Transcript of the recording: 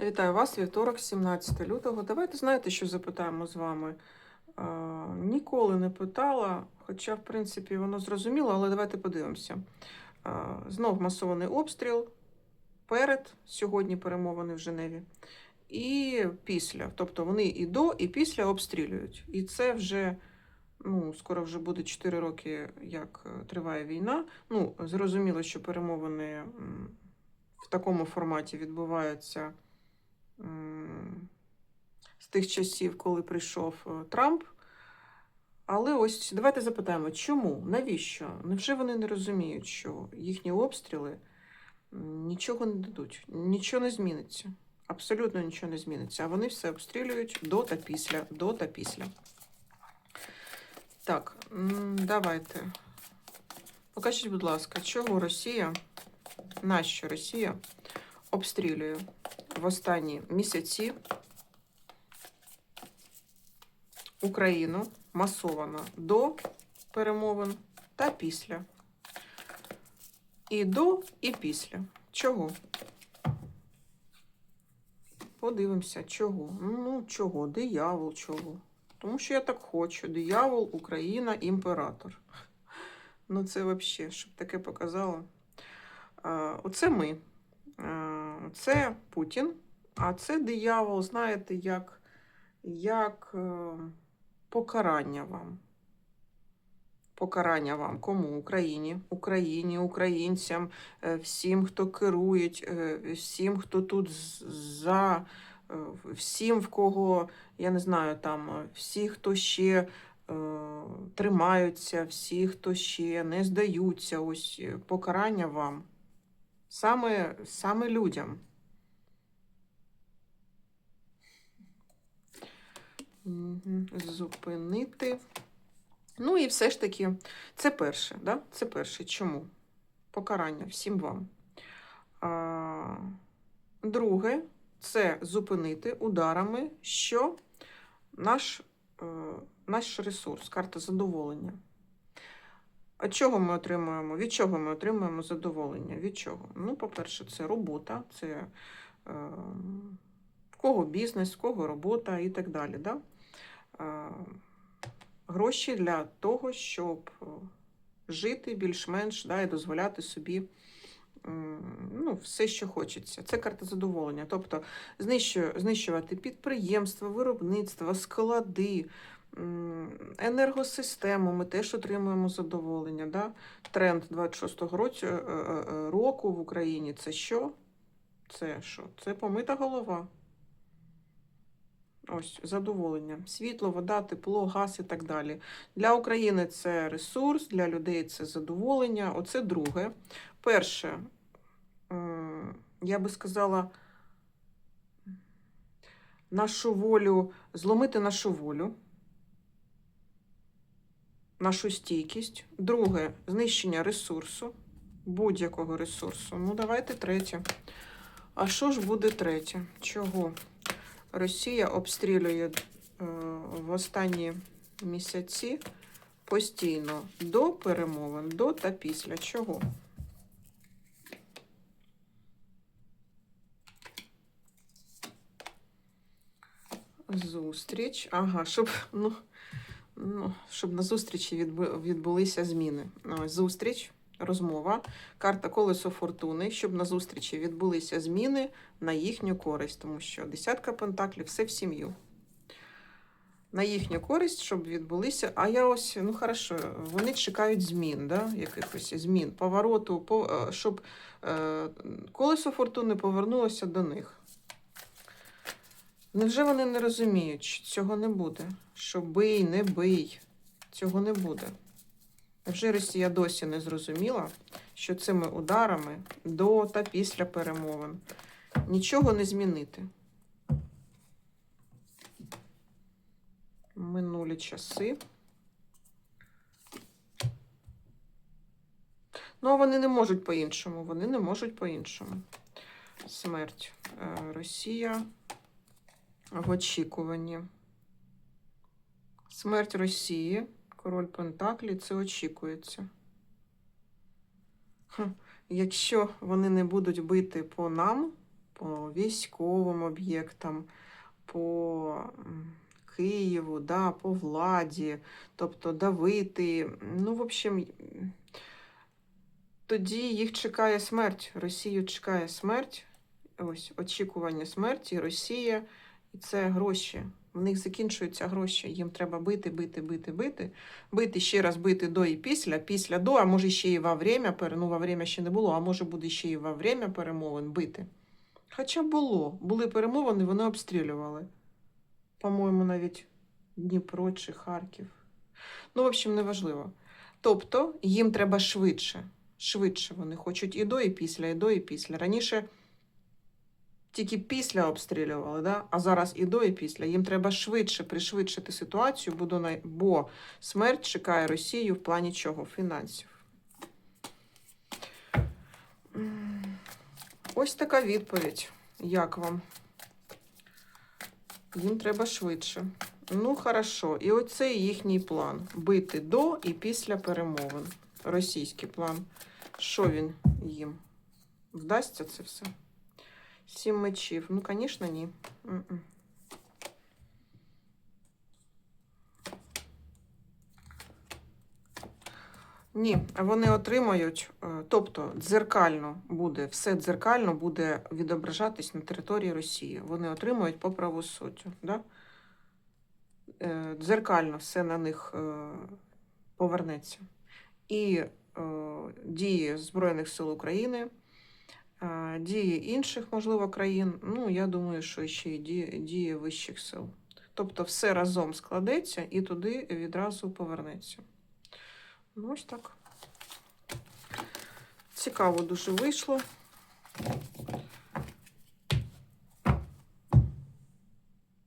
Вітаю вас, вівторок, 17 лютого. Давайте знаєте, що запитаємо з вами. Е, ніколи не питала, хоча, в принципі, воно зрозуміло, але давайте подивимося. Е, знов масований обстріл перед сьогодні перемовини в Женеві. І після. Тобто вони і до, і після обстрілюють. І це вже. Ну, скоро вже буде 4 роки, як е, триває війна. Ну, зрозуміло, що перемовини в такому форматі відбуваються з тих часів, коли прийшов е, Трамп. Але ось давайте запитаємо, чому? Навіщо? Невже вони не розуміють, що їхні обстріли нічого не дадуть, нічого не зміниться. Абсолютно нічого не зміниться. А вони все обстрілюють до та після, до та після. Так, давайте. Покажіть, будь ласка, чого Росія, нащо Росія обстрілює в останні місяці Україну масовано до перемовин та після. І до, і після. Чого? Подивимося, чого. Ну, чого? Диявол, чого? Тому що я так хочу. Диявол, Україна, імператор. Ну, це взагалі, щоб таке показало. Оце ми. А, Це Путін, а це диявол, знаєте, як, як е, покарання вам. Покарання вам. Кому? Україні, Україні, українцям, е, всім, хто керують, е, всім, хто тут за, е, всім, в кого, я не знаю, там, е, всі, хто ще е, тримаються, всі, хто ще не здаються, ось е, покарання вам. Саме, саме людям. Зупинити. Ну і все ж таки, це перше, да? Це перше. Чому? Покарання всім вам. А, друге, це зупинити ударами, що наш, е, наш ресурс, карта задоволення. А чого ми отримуємо? Від чого ми отримуємо задоволення? Від чого? Ну, по-перше, це робота, це е, в кого бізнес, в кого робота і так далі. Да? Е, гроші для того, щоб е, жити більш-менш да, і дозволяти собі м, ну, все, що хочеться. Це карта задоволення. Тобто знищувати підприємства, виробництва, склади, енергосистему. Ми теж отримуємо задоволення. Да? Тренд 26-го році, е, е, е, року в Україні це що? Це що? Це помита голова. Ось задоволення. Світло, вода, тепло, газ і так далі. Для України це ресурс, для людей це задоволення. Оце друге. Перше, я би сказала, нашу волю, зломити нашу волю, нашу стійкість. Друге, знищення ресурсу, будь-якого ресурсу. Ну, давайте третє. А що ж буде третє? Чого? Росія обстрілює е, в останні місяці постійно до перемовин, до та після чого? Зустріч. Ага, щоб, ну, ну, щоб на зустрічі відбулися зміни. Зустріч, розмова, карта колесо фортуни, щоб на зустрічі відбулися зміни на їхню користь, тому що десятка пентаклів все в сім'ю. На їхню користь, щоб відбулися. А я ось, ну хорошо, вони чекають змін, да, якихось змін, повороту, по, е, щоб е, колесо фортуни повернулося до них. Невже вони не розуміють, що цього не буде? Що бий, не бий, цього не буде. Невже Росія досі не зрозуміла, що цими ударами до та після перемовин нічого не змінити? Минулі часи. Ну, а вони не можуть по-іншому. Вони не можуть по-іншому. Смерть. Е, Росія в очікуванні. Смерть Росії, король Пентаклі, це очікується. Якщо вони не будуть бити по нам, по військовим об'єктам, по Києву, да, по владі, тобто давити. Ну, в общем, тоді їх чекає смерть. Росію чекає смерть. Ось очікування смерті, Росія, і це гроші. В них закінчуються гроші. Їм треба бити, бити, бити, бити, бити ще раз бити до і після, після до, а може ще і во время, ну, во время ще не було, а може буде ще і во время перемовин бити. Хоча було, були перемовини, вони обстрілювали. По-моєму, навіть Дніпро чи Харків. Ну, в общем, неважливо. Тобто їм треба швидше. Швидше вони хочуть і до, і після, і до, і після. Раніше тільки після обстрілювали, да? а зараз і до, і після. Їм треба швидше пришвидшити ситуацію, бо, смерть чекає Росію в плані чого? Фінансів. Ось така відповідь. Як вам? Їм треба швидше. Ну, хорошо. І оцей їхній план. Бити до і після перемовин. Російський план. Що він їм? Вдасться це все? Сім мечів. Ну, звісно, ні. Ні, вони отримають, е, тобто дзеркально буде, все дзеркально буде відображатись на території Росії. Вони отримують по правосуддю. Да? Е, Дзеркально все на них е, повернеться. І дії Збройних сил України, дії інших, можливо, країн. Ну, я думаю, що ще й дії, дії вищих сил. Тобто все разом складеться і туди відразу повернеться. Ну, ось так. Цікаво дуже вийшло.